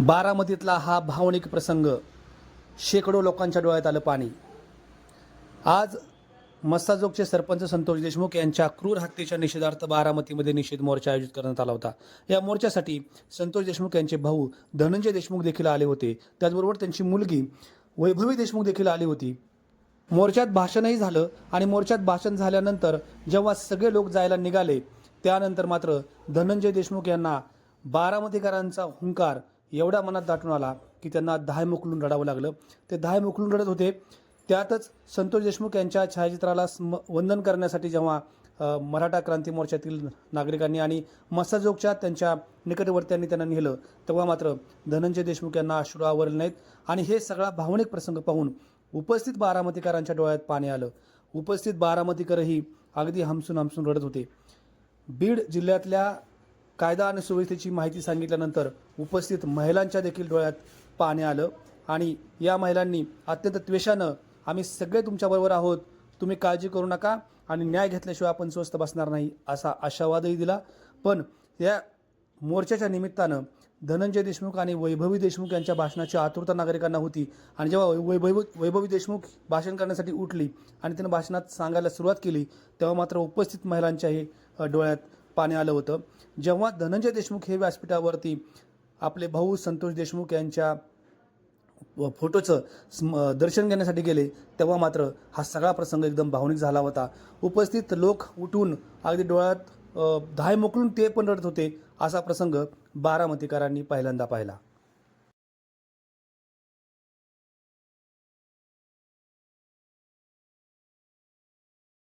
बारामतीतला हा भावनिक प्रसंग शेकडो लोकांच्या डोळ्यात आलं पाणी. आज मस्साजोगचे सरपंच संतोष देशमुख यांच्या क्रूर हत्येच्या निषेधार्थ बारामतीमध्ये निषेध मोर्चा आयोजित करण्यात आला होता. या मोर्चासाठी संतोष देशमुख यांचे भाऊ धनंजय देशमुख देखील आले होते. त्याचबरोबर त्यांची मुलगी वैभवी देशमुख देखील आली होती. मोर्चात भाषणही झालं आणि मोर्चात भाषण झाल्यानंतर जेव्हा सगळे लोक जायला निघाले त्यानंतर मात्र धनंजय देशमुख यांना बारामतीकरांचा हुंकार एवढ्या मनात दाटून आला की त्यांना दहाय मोकलून रडावं लागलं. ते दहाय मोकलून रडत होते. त्यातच संतोष देशमुख यांच्या छायाचित्राला स्म वंदन करण्यासाठी जेव्हा मराठा क्रांती मोर्चातील नागरिकांनी आणि मसाजोगच्या त्यांच्या निकटवर्त्यांनी त्यांना नेलं तेव्हा मात्र धनंजय देशमुख यांना अश्रू आवरले नाहीत. आणि हे सगळा भावनिक प्रसंग पाहून उपस्थित बारामतीकरांच्या डोळ्यात पाणी आलं. उपस्थित बारामतीकरही अगदी हमसून हमसून रडत होते. बीड जिल्ह्यातल्या कायदा आणि सुव्यवस्थेची माहिती सांगितल्यानंतर उपस्थित महिलांच्या देखील डोळ्यात पाणी आलं. आणि या महिलांनी अत्यंत त्वेषानं आम्ही सगळे तुमच्याबरोबर आहोत. तुम्ही काळजी करू नका आणि न्याय घेतल्याशिवाय आपण स्वस्त बसणार नाही असा आशावादही दिला. पण या मोर्चाच्या निमित्तानं धनंजय देशमुख आणि वैभवी देशमुख यांच्या भाषणाची आतुरता नागरिकांना होती. आणि जेव्हा वैभवी वैभवी देशमुख भाषण करण्यासाठी उठली आणि त्यांनी भाषणात सांगायला सुरुवात केली तेव्हा मात्र उपस्थित महिलांच्याही डोळ्यात पाणी आलं होतं. जेव्हा धनंजय देशमुख हे व्यासपीठावरती आपले भाऊ संतोष देशमुख यांच्या फोटोचं स्म- दर्शन घेण्यासाठी गेले तेव्हा मात्र हा सगळा प्रसंग एकदम भावनिक झाला होता. उपस्थित लोक उठून अगदी डोळ्यात धाय मोकळून ते पण रडत होते असा प्रसंग बारामतीकरांनी पहिल्यांदा पाहिला.